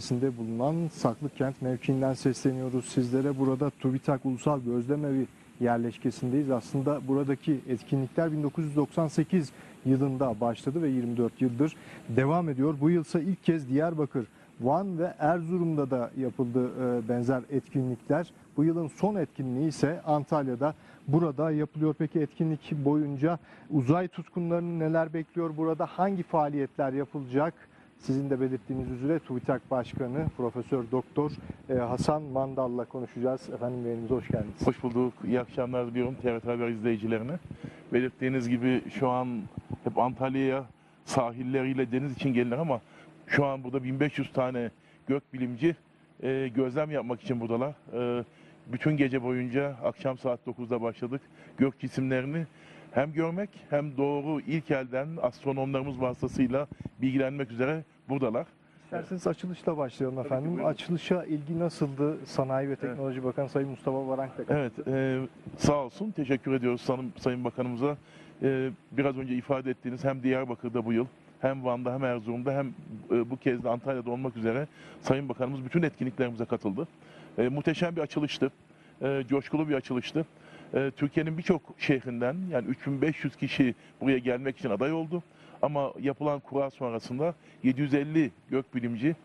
Sinde bulunan Saklıkent mevkiinden sesleniyoruz sizlere. Burada TÜBİTAK Ulusal Gözlemevi yerleşkesindeyiz. Aslında buradaki etkinlikler 1998 yılında başladı ve 24 yıldır devam ediyor. Bu yılsa ilk kez Diyarbakır, Van ve Erzurum'da da yapıldı e, benzer etkinlikler. Bu yılın son etkinliği ise Antalya'da burada yapılıyor. Peki etkinlik boyunca uzay tutkunlarını neler bekliyor burada? Hangi faaliyetler yapılacak? Sizin de belirttiğiniz üzere TÜBİTAK Başkanı Profesör Doktor e, Hasan Mandal'la konuşacağız. Efendim yayınımıza hoş geldiniz. Hoş bulduk. İyi akşamlar diliyorum TRT Haber izleyicilerine. Belirttiğiniz gibi şu an hep Antalya'ya sahilleriyle deniz için gelinir ama şu an burada 1500 tane gökbilimci e, gözlem yapmak için buradalar. E, bütün gece boyunca akşam saat 9'da başladık. Gök cisimlerini hem görmek hem doğru ilk elden astronomlarımız vasıtasıyla bilgilenmek üzere buradalar. İsterseniz açılışla başlayalım Tabii efendim. Açılışa ilgi nasıldı? Sanayi ve Teknoloji Bakanı Sayın Mustafa Varank da Evet, e, sağ olsun. Teşekkür ediyoruz Sayın, Sayın Bakanımıza. E, biraz önce ifade ettiğiniz hem Diyarbakır'da bu yıl, hem Van'da hem Erzurum'da hem e, bu kez de Antalya'da olmak üzere Sayın Bakanımız bütün etkinliklerimize katıldı. E, muhteşem bir açılıştı. E, coşkulu bir açılıştı. E, Türkiye'nin birçok şehrinden yani 3500 kişi buraya gelmek için aday oldu. Ama yapılan kura sonrasında 750 gökbilimci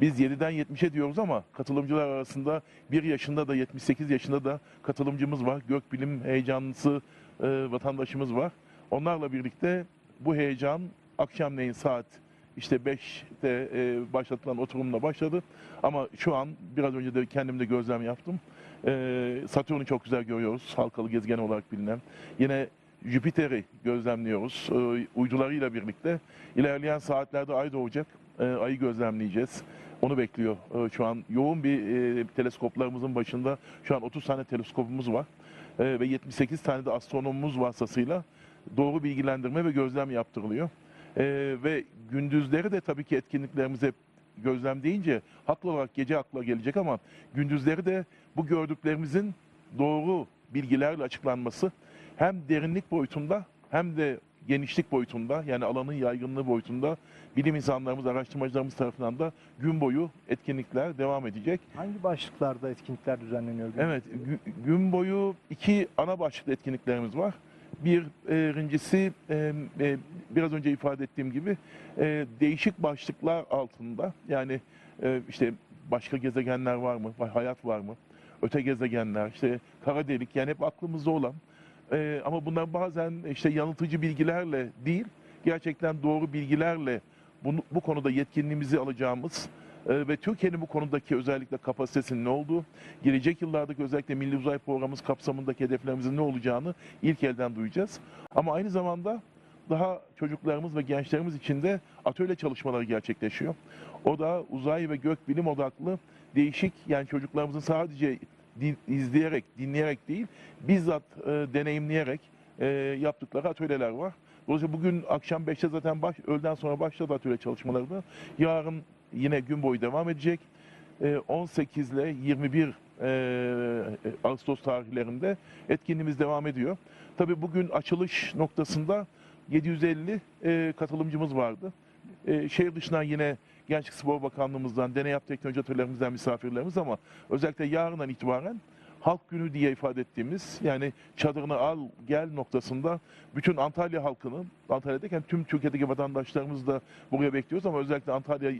biz 7'den 70'e diyoruz ama katılımcılar arasında 1 yaşında da 78 yaşında da katılımcımız var. Gökbilim heyecanlısı e, vatandaşımız var. Onlarla birlikte bu heyecan akşamleyin saat işte 5'te e, başlatılan oturumla başladı. Ama şu an biraz önce de kendim de gözlem yaptım. E, Satürn'ü çok güzel görüyoruz. Halkalı gezegen olarak bilinen. Yine Jüpiter'i gözlemliyoruz e, uydularıyla birlikte. İlerleyen saatlerde ay doğacak. E, ayı gözlemleyeceğiz. Onu bekliyor e, şu an. Yoğun bir e, teleskoplarımızın başında şu an 30 tane teleskopumuz var. E, ve 78 tane de astronomumuz vasıtasıyla doğru bilgilendirme ve gözlem yaptırılıyor. E, ve gündüzleri de tabii ki etkinliklerimiz hep gözlem deyince haklı olarak gece akla gelecek ama gündüzleri de bu gördüklerimizin doğru bilgilerle açıklanması hem derinlik boyutunda hem de genişlik boyutunda yani alanın yaygınlığı boyutunda bilim insanlarımız, araştırmacılarımız tarafından da gün boyu etkinlikler devam edecek. Hangi başlıklarda etkinlikler düzenleniyor? Evet, gü- gün boyu iki ana başlıklı etkinliklerimiz var. Bir e, birincisi e, e, biraz önce ifade ettiğim gibi e, değişik başlıklar altında yani e, işte başka gezegenler var mı, hayat var mı, öte gezegenler, işte kara delik yani hep aklımızda olan e, ama bunlar bazen işte yanıltıcı bilgilerle değil gerçekten doğru bilgilerle bunu, bu konuda yetkinliğimizi alacağımız e, ve Türkiye'nin bu konudaki özellikle kapasitesinin ne olduğu, gelecek yıllardaki özellikle Milli Uzay Programımız kapsamındaki hedeflerimizin ne olacağını ilk elden duyacağız. Ama aynı zamanda daha çocuklarımız ve gençlerimiz için de atölye çalışmaları gerçekleşiyor. O da uzay ve gökbilim odaklı değişik yani çocuklarımızın sadece izleyerek, dinleyerek değil, bizzat e, deneyimleyerek e, yaptıkları atölyeler var. Dolayısıyla bugün akşam 5'te zaten baş, öğleden sonra başladı atölye çalışmaları da. Yarın yine gün boyu devam edecek. E, 18 ile 21 e, Ağustos tarihlerinde etkinliğimiz devam ediyor. Tabii bugün açılış noktasında 750 e, katılımcımız vardı. E, şehir dışından yine Gençlik Spor Bakanlığımızdan, Deney Yap Teknoloji Atölyelerimizden misafirlerimiz ama özellikle yarından itibaren halk günü diye ifade ettiğimiz yani çadırını al gel noktasında bütün Antalya halkını Antalya'dayken tüm Türkiye'deki vatandaşlarımızı da buraya bekliyoruz ama özellikle Antalya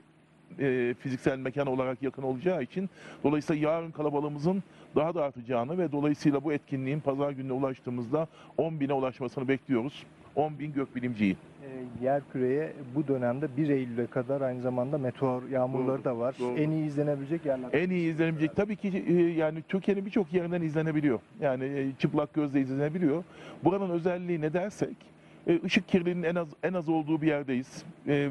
e, fiziksel mekan olarak yakın olacağı için dolayısıyla yarın kalabalığımızın daha da artacağını ve dolayısıyla bu etkinliğin pazar gününe ulaştığımızda 10 bine ulaşmasını bekliyoruz. 10 bin gökbilimciyi. E, yer küreye bu dönemde 1 Eylül'e kadar aynı zamanda meteor yağmurları Doğru, da var. doğru. En iyi izlenebilecek yerler. En iyi izlenebilecek tabii ki e, yani Türkiye'nin birçok yerinden izlenebiliyor. Yani e, çıplak gözle izlenebiliyor. Buranın özelliği ne dersek e, ışık kirliliğinin en az en az olduğu bir yerdeyiz. E,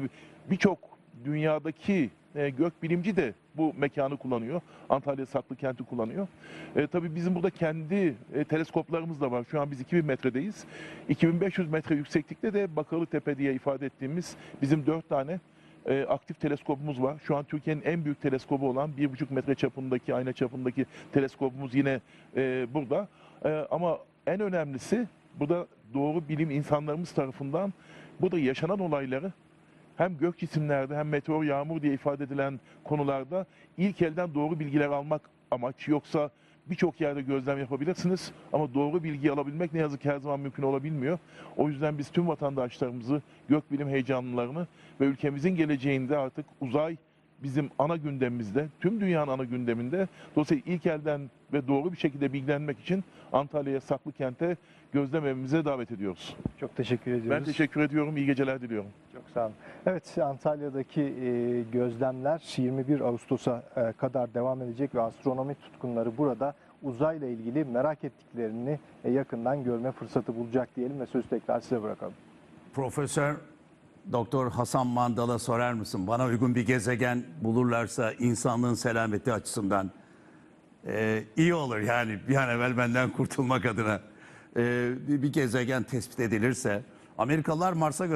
Birçok dünyadaki e, gökbilimci de bu mekanı kullanıyor. Antalya Saklı Kenti kullanıyor. E, tabii bizim burada kendi e, teleskoplarımız da var. Şu an biz 2000 metredeyiz. 2500 metre yükseklikte de Bakarlı Tepe diye ifade ettiğimiz bizim dört tane e, aktif teleskopumuz var. Şu an Türkiye'nin en büyük teleskobu olan 1,5 metre çapındaki, ayna çapındaki teleskopumuz yine e, burada. E, ama en önemlisi burada doğru bilim insanlarımız tarafından burada yaşanan olayları hem gök cisimlerde hem meteor yağmur diye ifade edilen konularda ilk elden doğru bilgiler almak amaç. Yoksa birçok yerde gözlem yapabilirsiniz ama doğru bilgi alabilmek ne yazık ki her zaman mümkün olabilmiyor. O yüzden biz tüm vatandaşlarımızı, gökbilim heyecanlılarını ve ülkemizin geleceğinde artık uzay bizim ana gündemimizde, tüm dünyanın ana gündeminde. Dolayısıyla ilk elden ve doğru bir şekilde bilgilenmek için Antalya'ya, Saklıkent'e gözlem evimize davet ediyoruz. Çok teşekkür ediyoruz. Ben teşekkür ediyorum. İyi geceler diliyorum. Çok sağ olun. Evet Antalya'daki e, gözlemler 21 Ağustos'a e, kadar devam edecek ve astronomi tutkunları burada uzayla ilgili merak ettiklerini e, yakından görme fırsatı bulacak diyelim ve sözü tekrar size bırakalım. Profesör Doktor Hasan Mandal'a sorar mısın? Bana uygun bir gezegen bulurlarsa insanlığın selameti açısından e, iyi olur yani bir an evvel benden kurtulmak adına. E, bir gezegen tespit edilirse Amerikalılar Mars'a